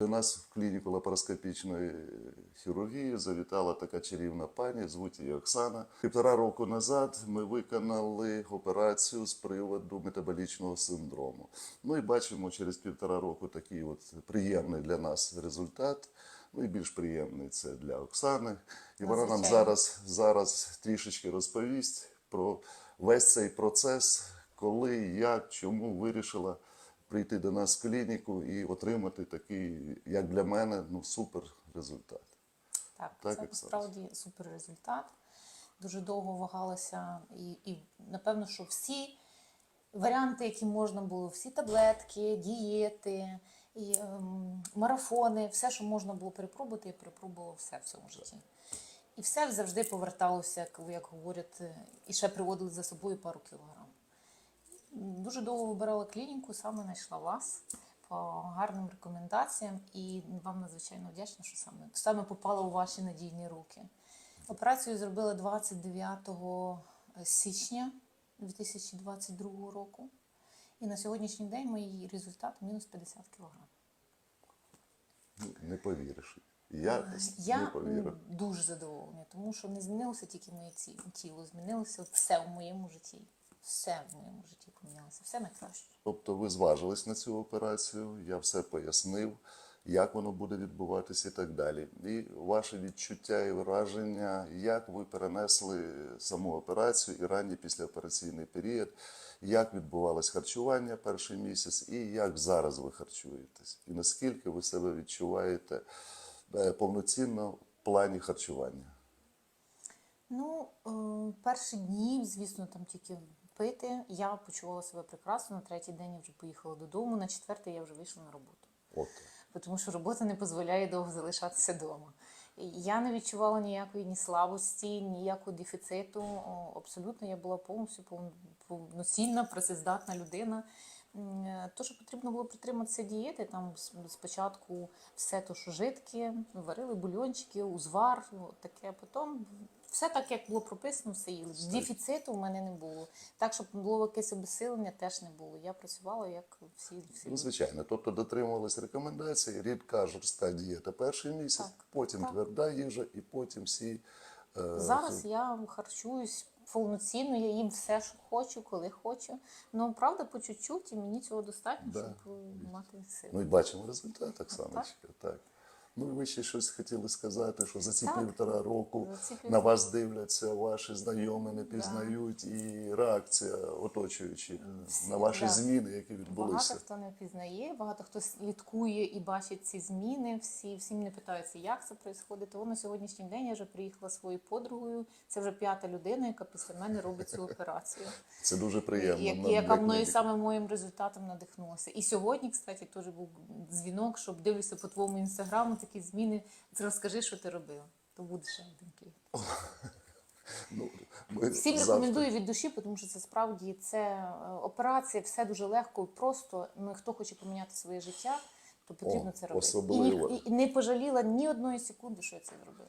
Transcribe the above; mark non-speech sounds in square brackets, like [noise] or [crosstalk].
До нас в клініку лапароскопічної хірургії завітала така чарівна пані, звуть її Оксана. Півтора року назад ми виконали операцію з приводу метаболічного синдрому. Ну і бачимо через півтора року такий от приємний для нас результат. Ну і більш приємний це для Оксани. І вона нам зараз, зараз трішечки розповість про весь цей процес, коли, як, чому вирішила прийти до нас в клініку і отримати такий, як для мене, ну супер результат. Так, Так, це насправді супер результат. Дуже довго вагалася, і, і напевно, що всі варіанти, які можна було, всі таблетки, дієти, і, ем, марафони, все, що можна було перепробувати, я перепробувала все в цьому житті. І все завжди поверталося, як, як говорять, е, і ще приводили за собою пару кілограм. Дуже довго вибирала клініку, саме знайшла вас по гарним рекомендаціям, і вам надзвичайно вдячна, що саме, саме попала у ваші надійні руки. Операцію зробила 29 січня 2022 року. І на сьогоднішній день мій результат мінус 50 кг. Не повіриш. Я, не Я повірю. дуже задоволена, тому що не змінилося тільки моє тіло, змінилося все в моєму житті. Все в моєму житті помінялося, все на краще. Тобто ви зважились на цю операцію, я все пояснив, як воно буде відбуватися і так далі. І ваші відчуття і враження, як ви перенесли саму операцію і ранній післяопераційний період, як відбувалось харчування перший місяць, і як зараз ви харчуєтесь, і наскільки ви себе відчуваєте е, повноцінно в плані харчування. Ну, е, перші дні, звісно, там тільки пити. Я почувала себе прекрасно. На третій день я вже поїхала додому, на четвертий я вже вийшла на роботу. От. тому що робота не дозволяє довго залишатися вдома. Я не відчувала ніякої ні слабості, ніякого дефіциту. Абсолютно я була повністю повноцінна, працездатна людина. Е, То, що потрібно було притриматися дієти, там спочатку все то, що жидке, варили бульончики, узвар, таке. Потім все так, як було прописано, все їли. Дефіциту в мене не було. Так, щоб було якесь обесилення, теж не було. Я працювала як всі, всі Ну, звичайно, тобто дотримувались рекомендацій, рідка жорстка дієта перший місяць, Так, потім так. тверда їжа і потім всі. е, Зараз я харчуюсь повноцінно, я їм все, що хочу, коли хочу. Ну, правда, по чуть-чуть, і мені цього достатньо, Да. щоб мати сили. Ну і бачимо результат, Оксаночка. Так. Ну, ви ще щось хотіли сказати, що за ці Так. півтора року ці на вас дивляться ваші знайомі, не пізнають, і реакція оточуючі на ваші да. зміни, які відбулися. Багато хто не впізнає, багато хто слідкує і бачить ці зміни. Всі, всі мене питаються, як це відбувається. Тому на сьогоднішній день я вже приїхала своєю подругою. Це вже п'ята людина, яка після мене робить цю операцію. [laughs] Це дуже приємно. як, нам, яка як мною саме моїм результатом надихнулася. І сьогодні, кстати, теж був дзвінок, щоб дивлюся по твоєму інстаграму такі зміни. Розкажи, що ти робила. То буде ще один кліп. [laughs] Ну, ми Всім завжди- рекомендую від душі, тому що це справді це е, операція, все дуже легко і просто. Ну, хто хоче поміняти своє життя, то потрібно О, це робити. І, ні- і не пожаліла ні одної секунди, що я це зробила.